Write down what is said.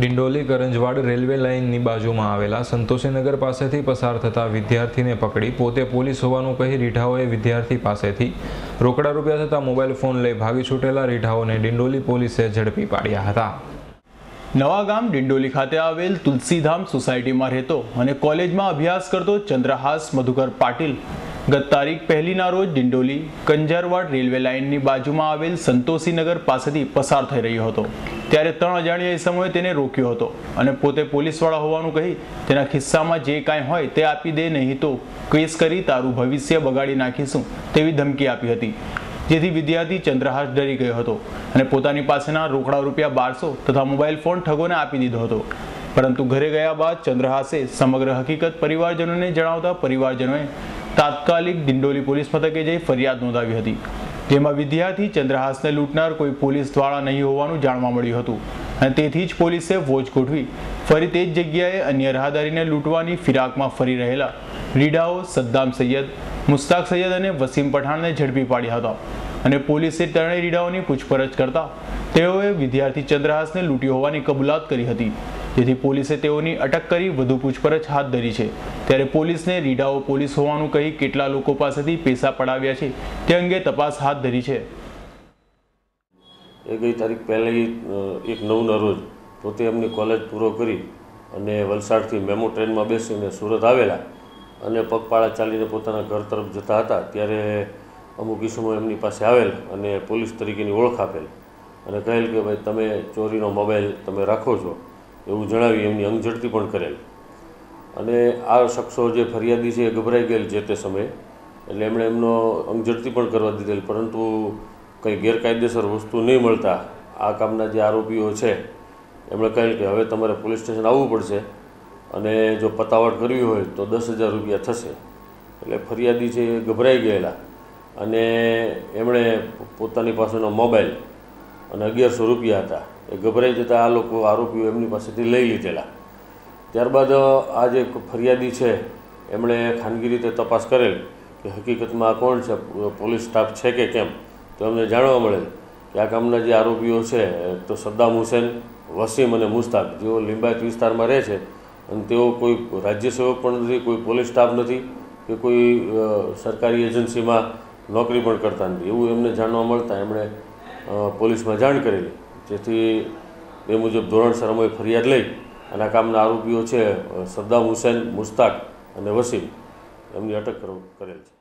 Dindoli કરંજવાડ railway લાઇનની બાજુમાં આવેલા સંતોષીનગર પાસેથી પસાર થતા વિદ્યાર્થીને પકડી પોતે પોલીસ હોવાનું કહી રીઢાઓએ વિદ્યાર્થી પાસેથી રોકડા રૂપિયા થતા મોબાઈલ ફોન લઈ ભાગી છૂટેલા રીઢાઓને ડિંડોલી પોલીસે ઝડપી પાડ્યા હતા. નવા ગામ ડિંડોલી ખાતે આવેલ તુલસીધામ સોસાયટીમાં રહેતો અને કોલેજમાં અભ્યાસ કરતો ચંદ્રહાસ મધુકર પાટીલ ગત તારીખ પહેલીના રોજ ડિંડોલી કંજારવાડ રેલવે લાઇનની બાજુમાં આવેલ સંતોષીનગર પાસેથી પસાર થઈ રહ્યો હતો. ત્યારે ત્રણ અજાણ્યા સમયે તેને રોક્યો હતો અને પોતે પોલીસવાળા હોવાનું કહી તેના ખિસ્સામાં જે કાંઈ હોય તે આપી દે, નહીં તો કેસ કરી તારું ભવિષ્ય બગાડી નાખીશું તેવી ધમકી આપી હતી. જેથી વિદ્યાર્થી ચંદ્રહાસ ડરી ગયો હતો અને પોતાની પાસેના રોકડા રૂપિયા બારસો તથા મોબાઈલ ફોન ઠગોને આપી દીધો હતો. પરંતુ ઘરે ગયા બાદ ચંદ્રહાસે સમગ્ર હકીકત પરિવારજનોને જણાવતા પરિવારજનોએ તાત્કાલિક દિંડોલી પોલીસ મથકે જઈ ફરિયાદ નોંધાવી હતી. જેમાં વિદ્યાર્થી ચંદ્રહાસને લૂંટનાર કોઈ પોલીસ દ્વારા નહીં હોવાનું જાણવા મળ્યું હતું. અને તેથી જ પોલીસે વોચ ગોઠવી ફરી તે જ જગ્યાએ અન્ય રાહદારીને લૂંટવાની ફિરાકમાં ફરી રહેલા રીડાઓ સદ્દામ સૈયદ, મુસ્તાક સૈયદ અને વસીમ પઠાણને ઝડપી પાડ્યા હતા. અને પોલીસે ત્રણેય રીડાઓની પૂછપરછ કરતા તેઓએ વિદ્યાર્થી ચંદ્રહાસને લૂંટ્યો હોવાની કબૂલાત કરી હતી. જેથી પોલીસે તેઓની અટક કરી વધુ પૂછપરછ હાથ ધરી છે. ત્યારે પોલીસને રીડાઓ પોલીસ હોવાનું કહી કેટલા લોકો પાસેથી પૈસા પડાવ્યા છે તે અંગે તપાસ હાથ ધરી છે. એ ગઈ તારીખ પહેલી એક નવના રોજ પોતે એમની કોલેજ પૂરો કરી અને વલસાડથી મેમો ટ્રેનમાં બેસીને સુરત આવેલા અને પગપાળા ચાલીને પોતાના ઘર તરફ જતા હતા ત્યારે અમુક ઈસમો એમની પાસે આવેલ અને પોલીસ તરીકેની ઓળખ આપેલ અને કહેલ કે ભાઈ તમે ચોરીનો મોબાઈલ તમે રાખો છો. એવું જણાવી એમની અંગઝડતી પણ કરેલ. અને આ શખ્સો જે ફરિયાદી છે એ ગભરાઈ ગયેલ જે તે સમયે. એટલે એમણે એમનો અંગઝડતી પણ કરવા દીધેલ, પરંતુ કંઈ ગેરકાયદેસર વસ્તુ નહીં મળતા. આ કામના જે આરોપીઓ છે, એમણે કહ્યું કે હવે તમારે પોલીસ સ્ટેશન આવવું પડશે અને જો પતાવટ કરવી હોય તો દસ હજાર રૂપિયા થશે. એટલે ફરિયાદી છે એ ગભરાઈ ગયેલા. અને એમણે પોતાની પાસેનો મોબાઈલ અને અગિયારસો રૂપિયા હતા. એ ગભરાઈ જતાં આ લોકો આરોપીઓ એમની પાસેથી લઈ લીધેલા. ત્યારબાદ આ જે ફરિયાદી છે, એમણે ખાનગી રીતે તપાસ કરેલ કે હકીકતમાં આ કોણ છે? પોલીસ સ્ટાફ છે કે કેમ? તો એમને જાણવા મળેલ કે આ કામના જે આરોપીઓ છે તો સદ્દામ હુસેન, વસીમ અને મુસ્તાક, જેઓ લિંબાયત વિસ્તારમાં રહે છે અને તેઓ કોઈ રાજ્ય સેવક પણ નથી, કોઈ પોલીસ સ્ટાફ નથી કે કોઈ સરકારી એજન્સીમાં નોકરી પણ કરતા નથી. એવું એમને જાણવા મળતા એમણે પોલીસમાં જાણ કરેલી. જેથી એ મુજબ ધોરણસર અમે ફરિયાદ લઈ અને આ કામના આરોપીઓ છે સદ્દામ હુસેન, મુસ્તાક અને વસીમ એમની અટક કરેલ છે.